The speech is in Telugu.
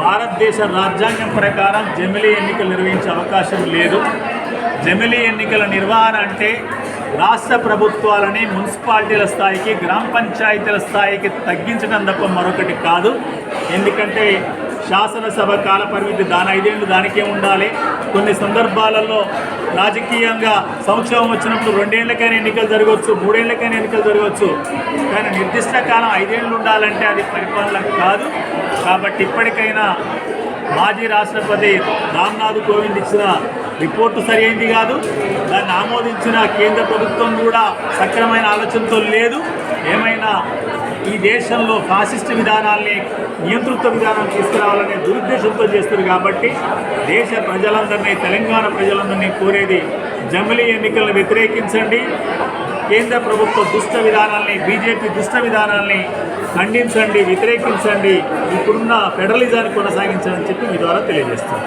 భారతదేశ రాజ్యాంగం ప్రకారం జమిలీ ఎన్నికలు నిర్వహించే అవకాశం లేదు. జమిలీ ఎన్నికల నిర్వహణ అంటే రాష్ట్ర ప్రభుత్వాలని మున్సిపాలిటీల స్థాయికి గ్రామ పంచాయతీల స్థాయికి తగ్గించడం తప్ప మరొకటి కాదు. ఎందుకంటే శాసనసభ కాల పరిమితి దాని ఐదేళ్ళు దానికే ఉండాలి. కొన్ని సందర్భాలలో రాజకీయంగా సంక్షేమం వచ్చినప్పుడు రెండేళ్ళకైనా ఎన్నికలు జరగవచ్చు మూడేళ్ళకైనా ఎన్నికలు జరగవచ్చు. కానీ నిర్దిష్ట కాలం ఐదేళ్ళు ఉండాలంటే అది పరిపాలన కాదు. కాబట్టి ఇప్పటికైనా మాజీ రాష్ట్రపతి రామ్నాథ్ కోవింద్ ఇచ్చిన రిపోర్టు సరైంది కాదు. దాన్ని ఆమోదించిన కేంద్ర ప్రభుత్వం కూడా సక్రమైన ఆలోచనతో లేదు. ఏమైనా ఈ దేశంలో ఫాసిస్ట్ విధానాల్ని నియంతృత్వ విధానం తీసుకురావాలనే దురుద్దేశంతో చేస్తారు కాబట్టి దేశ ప్రజలందరినీ తెలంగాణ ప్రజలందరినీ కోరేది జమిలీ ఎన్నికలను వ్యతిరేకించండి. కేంద్ర ప్రభుత్వ దుష్ట విధానాల్ని బీజేపీ దుష్ట విధానాల్ని ఖండించండి వ్యతిరేకించండి. ఇప్పుడున్న ఫెడరలిజాన్ని కొనసాగించని చెప్పి మీ ద్వారా తెలియజేస్తాను